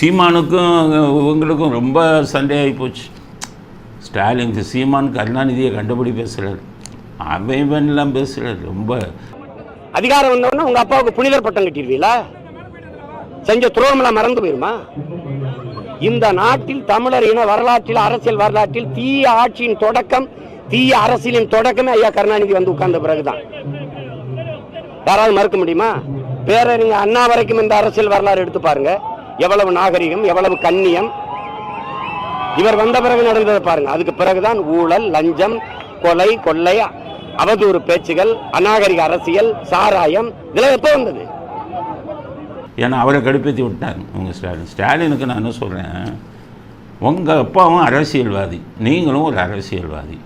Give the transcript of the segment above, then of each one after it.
சீமானுக்கும் இவங்களுக்கும் ரொம்ப சண்டை ஆகிப்போச்சு போச்சு ஸ்டாலினுக்கு சீமான் கருணாநிதியை கண்டுபிடி பேசுகிறார் அவன் இவன்லாம் பேசுகிறார் ரொம்ப. அதிகாரம் வந்தவொடனே உங்கள் அப்பாவுக்கு புனிதர் பட்டம் கட்டிடுவீங்களா செஞ்ச துரோகமெல்லாம் மறந்து போயிருமா? இந்த நாட்டில் தமிழர் இன வரலாற்றில் அரசியல் வரலாற்றில் தீய ஆட்சியின் தொடக்கம் தீய அரசியலின் தொடக்கமே ஐயா கருணாநிதி வந்து உட்கார்ந்த பிறகுதான். யாராவது மறுக்க முடியுமா? பேரறிஞர் அண்ணா வரைக்கும் இந்த அரசியல் வரலாறு எடுத்து பாருங்க. எவ்வளவு நாகரிகம் எவ்வளவு கண்ணியம். இவர் வந்த பிறகு நடந்ததை பாருங்க. அதுக்கு பிறகுதான் ஊழல் லஞ்சம் கொலை கொள்ளை அவதூறு பேச்சுகள் அநாகரிக அரசியல் சாராயம் இதெல்லாம் எப்போ வந்தது? ஏன்னா அவரை கடுப்பேற்றி விட்டாங்க. உங்கள் ஸ்டாலின். ஸ்டாலினுக்கு நான் என்ன சொல்கிறேன் உங்கள் அப்பாவும் அரசியல்வாதி. நீங்களும் ஒரு அரசியல்வாதி.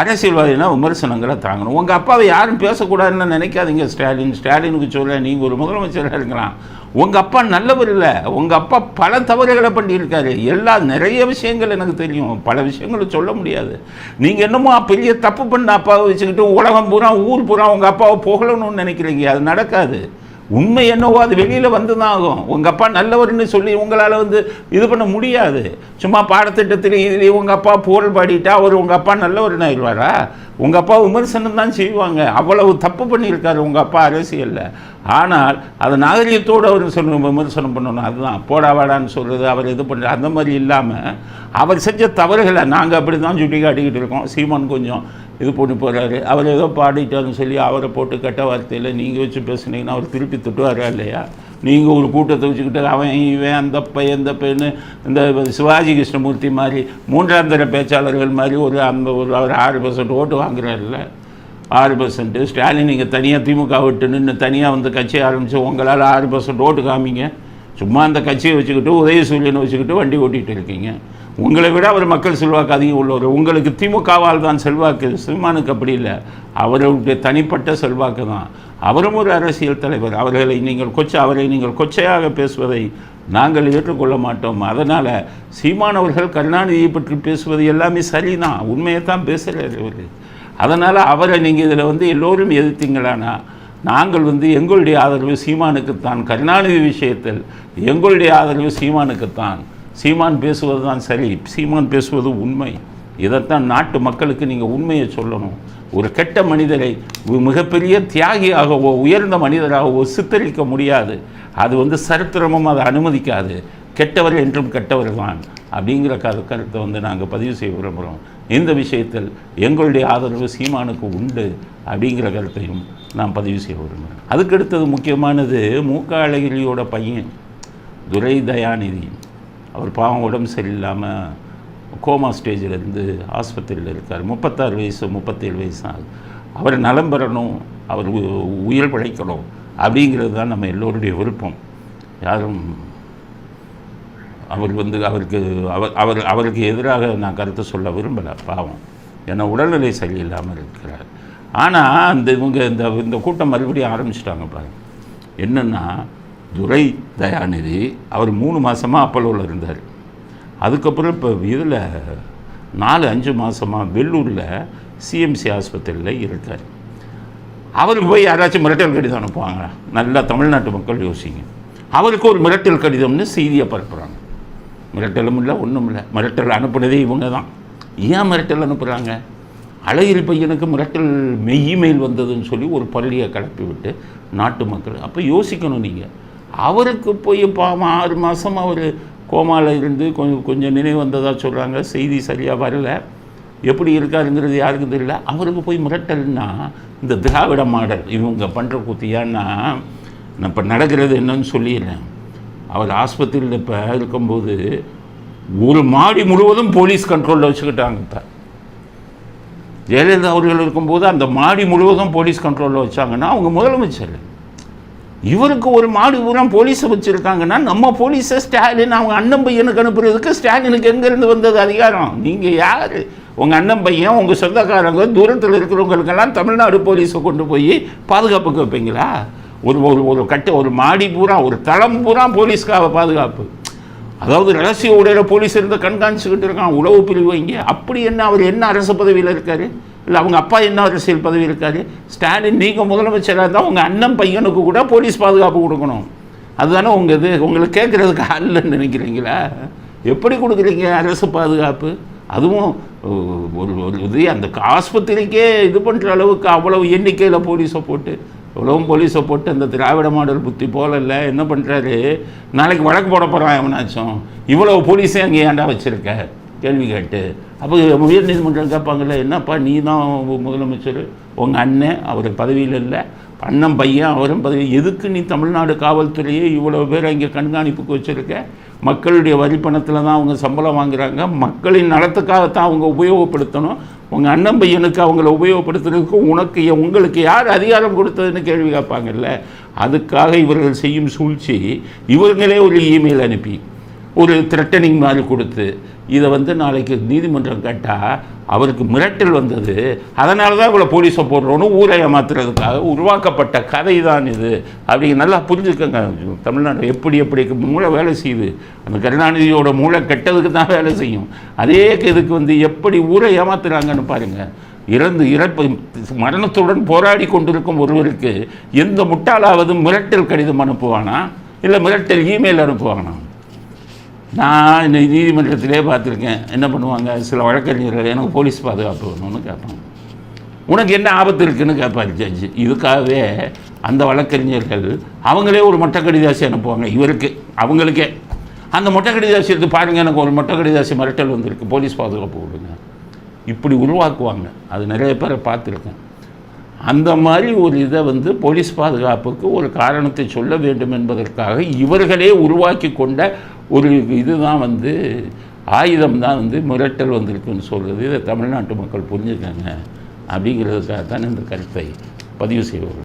அரசியல்வாதினா விமர்சனங்களை தாங்கணும். உங்கள் அப்பாவை யாரும் பேசக்கூடாதுன்னு நினைக்காதீங்க ஸ்டாலின். ஸ்டாலினுக்கு சொல்ல நீங்கள் ஒரு முதலமைச்சராக இருக்கலாம். உங்கள் அப்பா நல்லவர் இல்லை. உங்கள் அப்பா பல தவறுகளை பண்ணியிருக்காரு. எல்லா நிறைய விஷயங்கள் எனக்கு தெரியும். பல விஷயங்களை சொல்ல முடியாது. நீங்கள் என்னமோ பெரிய தப்பு பண்ண அப்பாவை வச்சுக்கிட்டு உலகம் பூரா ஊர் பூரா உங்கள் அப்பாவை புகழணும்னு நினைக்கிறீங்க. அது நடக்காது. உண்மை என்னவோ அது வெளியில் வந்து தான் ஆகும் உங்கள் அப்பா நல்லவர்னு சொல்லி உங்களால் வந்து இது பண்ண முடியாது. சும்மா பாடத்திட்டத்தில் இதுலேயும் உங்கள் அப்பா புகழ் பாடிட்டா அவர் உங்கள் அப்பா நல்லவர்னு ஆயிடுவாரா? உங்கள் அப்பா விமர்சனம் தான் செய்வாங்க. அவ்வளவு தப்பு பண்ணியிருக்காரு உங்கள் அப்பா அரசியலில். ஆனால் அது நாகரிகத்தோடு அவர் சொல்லணும் விமர்சனம் பண்ணணும். அதுதான். போடா வாடான்னு சொல்கிறது அவர் இது பண்ணுறது அந்த மாதிரி இல்லாமல் அவர் செஞ்ச தவறுகளை நாங்கள் அப்படி தான் சுட்டி காட்டிக்கிட்டு இருக்கோம். சீமான் கொஞ்சம் இது பண்ணி போகிறாரு அவர் ஏதோ பாடிட்டாருன்னு சொல்லி அவரை போட்டு கெட்ட வார்த்தையில் நீங்கள் வச்சு பேசுனீங்கன்னா அவர் திருப்பி திட்டுவாரா இல்லையா? நீங்கள் ஒரு கூட்டத்தை வச்சுக்கிட்டு அவன் இவன் அந்த பையன் இந்த பையன்னு இந்த சிவாஜி கிருஷ்ணமூர்த்தி மாதிரி மூன்றாம் தர பேச்சாளர்கள் மாதிரி ஒரு அந்த ஒரு அவர் ஆறு பர்சன்ட் ஓட்டு வாங்குறாருல்ல. ஆறு பர்சன்ட்டு ஸ்டாலின் நீங்கள் தனியாக திமுக விட்டு நின்று தனியாக வந்து கட்சி ஆரம்பித்து உங்களால் ஆறு பர்சன்ட் ஓட்டு காமிங்க. சும்மா அந்த கட்சியை வச்சுக்கிட்டு உதயசூரியனை வச்சுக்கிட்டு வண்டி ஓட்டிகிட்டு இருக்கீங்க. உங்களை விட அவர் மக்கள் செல்வாக்கு அதிகம் உள்ளவர். உங்களுக்கு திமுகவால் தான் செல்வாக்கு. சீமானுக்கு அப்படி இல்லை. அவருடைய தனிப்பட்ட செல்வாக்கு தான். அவரும் ஒரு அரசியல் தலைவர். அவர்களை நீங்கள் கொச்சை அவரை நீங்கள் கொச்சையாக பேசுவதை நாங்கள் ஏற்றுக்கொள்ள மாட்டோம். அதனால் சீமானவர்கள் கருணாநிதியை பற்றி பேசுவது எல்லாமே சரிதான். உண்மையை தான் பேசுகிறார் அவர். அதனால் அவரை நீங்கள் இதில் வந்து எல்லோரும் எதிர்த்தீங்களானா நாங்கள் வந்து எங்களுடைய ஆதரவு சீமானுக்குத்தான். கருணாநிதி விஷயத்தில் எங்களுடைய ஆதரவு சீமானுக்குத்தான். சீமான் பேசுவது தான் சரி சீமான் பேசுவது உண்மை. இதைத்தான் நாட்டு மக்களுக்கு நீங்கள் உண்மையை சொல்லணும். ஒரு கெட்ட மனிதரை மிகப்பெரிய தியாகியாகவோ உயர்ந்த மனிதராகவோ சித்தரிக்க முடியாது. அது வந்து சரித்திரமும் அதை அனுமதிக்காது. கெட்டவர் என்றும் கெட்டவர் தான் அப்படிங்கிற கரு கருத்தை வந்து நாங்கள் பதிவு செய்ய விரும்புகிறோம் இந்த விஷயத்தில் எங்களுடைய ஆதரவு சீமானுக்கு உண்டு அப்படிங்கிற கருத்தையும் நான் பதிவு செய்ய விரும்புகிறேன் அதுக்கடுத்தது முக்கியமானது மூக்க அழகிரியோட பையன் துரை தயாநிதி அவர் பாவம் உடம்பு சரியில்லாமல் கோமா ஸ்டேஜில் இருந்து ஆஸ்பத்திரியில் இருக்கார். முப்பத்தாறு வயசு முப்பத்தேழு வயசு ஆகுது. அவர் நலம் பெறணும் அவர் உ- உயிர் பிழைக்கணும் அப்படிங்கிறது தான் நம்ம எல்லோருடைய விருப்பம். யாரும் அவர் வந்து அவருக்கு அவர் அவர் அவருக்கு எதிராக நான் கருத்தை சொல்ல விரும்பலை பாவம். ஏன்னா உடல்நிலை சரியில்லாமல் இருக்கிறார். ஆனால் அந்த இவங்க இந்த இந்த கூட்டம் மறுபடியும் ஆரம்பிச்சிட்டாங்க பாருங்கள் என்னென்னா துரை தயாநிதி அவர் மூணு மாதமாக அப்பல்லோவில் இருந்தார். அதுக்கப்புறம் இப்போ இதில் நாலு அஞ்சு மாதமாக வெள்ளூரில் சிஎம்சி ஆஸ்பத்திரியில் இருக்கார். அவருக்கு போய் யாராச்சும் மிரட்டல் கடிதம் அனுப்புவாங்க நல்லா தமிழ்நாட்டு மக்கள் யோசிங்க. அவருக்கு ஒரு மிரட்டல் கடிதம்னு செய்தியை பரப்புகிறாங்க மிரட்டலும் இல்லை ஒன்றும் இல்லை. மிரட்டல் அனுப்புனதே இவங்க தான் ஏன் மிரட்டல் அனுப்புகிறாங்க அழகிரி பையனுக்கு மிரட்டல் மெய்யிமெயில் வந்ததுன்னு சொல்லி ஒரு பள்ளியை கிளப்பி விட்டு நாட்டு மக்கள் அப்போ யோசிக்கணும் நீங்கள் அவருக்கு போய் பாவம் ஆறு மாதம் அவர் கோமாவில் இருந்து கொஞ்சம் கொஞ்சம் நினைவு வந்ததாக சொல்கிறாங்க செய்தி சரியாக வரல. எப்படி இருக்காருங்கிறது யாருக்கும் தெரியல. அவருக்கு போய் மிரட்டல்னா இந்த திராவிட மாடல் இவங்க பண்ணுற குத்தியான்னா நான் இப்போ நடக்கிறது என்னன்னு சொல்லிடுறேன். அவர் ஆஸ்பத்திரியில் இப்போ இருக்கும்போது ஒரு மாடி முழுவதும் போலீஸ் கண்ட்ரோலில் வச்சுக்கிட்டாங்க இப்போ. ஜெயலலிதா அவர்கள் இருக்கும்போது அந்த மாடி முழுவதும் போலீஸ் கண்ட்ரோலில் வச்சாங்கன்னா அவங்க முதலமைச்சர். இவருக்கு ஒரு மாடு பூரா போலீஸை வச்சுருக்காங்கன்னா நம்ம போலீஸை ஸ்டாலின் அவங்க அண்ணன் பையனுக்கு அனுப்புறதுக்கு ஸ்டாலினுக்கு எங்கேருந்து வந்தது அதிகாரம்? நீங்கள் யார்? உங்கள் அண்ணன் பையன் உங்கள் சொந்தக்காரங்க தூரத்தில் இருக்கிறவங்களுக்கெல்லாம் தமிழ்நாடு போலீஸை கொண்டு போய் பாதுகாப்புக்கு வைப்பீங்களா ஒரு ஒரு ஒரு கட்ட ஒரு மாடி பூரா ஒரு தளம் பூரா போலீஸ்க்காக பாதுகாப்பு. அதாவது ரகசிய உடையில போலீஸ் இருந்து கண்காணிச்சுக்கிட்டு இருக்கான் உளவு பிரிவு இங்கே. அப்படி என்ன அவர் என்ன அரசு பதவியில் இருக்காரு? இல்லை அவங்க அப்பா என்ன அரசியல் பதவி இருக்காரு? ஸ்டாலின் நீங்கள் முதலமைச்சராக இருந்தால் உங்கள் அண்ணன் பையனுக்கு கூட போலீஸ் பாதுகாப்பு கொடுக்கணும். அதுதானே உங்கள் இது. உங்களுக்கு கேட்குறதுக்கு ஆள் இல்லைன்னு நினைக்கிறீங்களா? எப்படி கொடுக்குறீங்க அரசு பாதுகாப்பு? அதுவும் ஒரு ஒரு இது அந்த ஆஸ்பத்திரிக்கே இது பண்ணுற அளவுக்கு அவ்வளவு எண்ணிக்கையில் போலீஸை போட்டு இவ்வளவும் போலீஸை போட்டு அந்த திராவிட மாடல் புத்தி போலல்ல என்ன பண்ணுறாரு நாளைக்கு வழக்கு போட போகிறான் எவனாச்சும் இவ்வளவு போலீஸே அங்கே ஏன்டா வச்சுருக்க? கேள்வி கேட்டு அப்போ உயர் நீதிமன்றம் கேட்பாங்கல்ல என்னப்பா நீ தான் முதலமைச்சர்? உங்கள் அண்ணன் அவர் பதவியில் இல்லை. அண்ணன் பையன் அவரும் பதவி எதுக்கு நீ தமிழ்நாடு காவல்துறையே இவ்வளோ பேர் இங்கே கண்காணிப்புக்கு வச்சுருக்க? மக்களுடைய வரி பணத்தில் தான் அவங்க சம்பளம் வாங்குறாங்க. மக்களின் நலத்துக்காகத்தான் அவங்க உபயோகப்படுத்தணும். உங்கள் அண்ணன் பையனுக்கு அவங்கள உபயோகப்படுத்துறதுக்கு உனக்கு உங்களுக்கு யார் அதிகாரம் கொடுத்ததுன்னு கேள்வி கேட்பாங்கல்ல? அதுக்காக இவர்கள் செய்யும் சூழ்ச்சி இவர்களே ஒரு இமெயில் அனுப்பி ஒரு த்ரெட்டனிங் மாதிரி கொடுத்து இதை வந்து நாளைக்கு நீதிமன்றம் கேட்டால் அவருக்கு மிரட்டல் வந்தது. அதனால தான் இவ்வளோ போலீஸை போடுறோன்னு ஊரை ஏமாத்துறதுக்காக உருவாக்கப்பட்ட கதை தான் இது. அப்படிங்க நல்லா புரிஞ்சுக்கங்க தமிழ்நாடு எப்படி எப்படி மூளை வேலை செய்யுது. அந்த கருணாநிதியோட மூளை கெட்டதுக்கு தான் வேலை செய்யும். அதே இதுக்கு வந்து எப்படி ஊரை ஏமாத்துறாங்கன்னு பாருங்கள் இறந்து இறப்பு மரணத்துடன் போராடி கொண்டிருக்கும் ஒருவருக்கு எந்த முட்டாளாவது மிரட்டல் கடிதம் அனுப்புவானா? இல்லை மிரட்டல் இமெயில் அனுப்புவானா? நான் இந்த நீதிமன்றத்திலே பார்த்துருக்கேன். என்ன பண்ணுவாங்க? சில வழக்கறிஞர்கள் எனக்கு போலீஸ் பாதுகாப்பு வேணும்னு கேட்பாங்க. உனக்கு என்ன ஆபத்து இருக்குன்னு கேட்பார் ஜட்ஜு இதுக்காகவே அந்த வழக்கறிஞர்கள் அவங்களே ஒரு மொட்டை கடிதாசி அனுப்புவாங்க. இவருக்கு அவங்களுக்கே. அந்த மொட்டை கடிதாசி எடுத்து பாருங்கள் எனக்கு ஒரு மொட்டை கடிதாசி மிரட்டல் வந்திருக்கு. போலீஸ் பாதுகாப்பு கொடுங்க. இப்படி உருவாக்குவாங்க. அது நிறைய பேரை பார்த்துருக்கேன். அந்த மாதிரி ஒரு இதை வந்து போலீஸ் பாதுகாப்புக்கு ஒரு காரணத்தை சொல்ல வேண்டும் என்பதற்காக இவர்களே உருவாக்கி கொண்ட ஒரு இதுதான் வந்து ஆயுதம் தான் வந்து மிரட்டல் வந்திருக்குன்னு சொல்கிறது இதை தமிழ்நாட்டு மக்கள் புரிஞ்சுக்காங்க அப்படிங்கிறதுக்காக தான் இந்த கருத்தை பதிவு செய்வார்கள்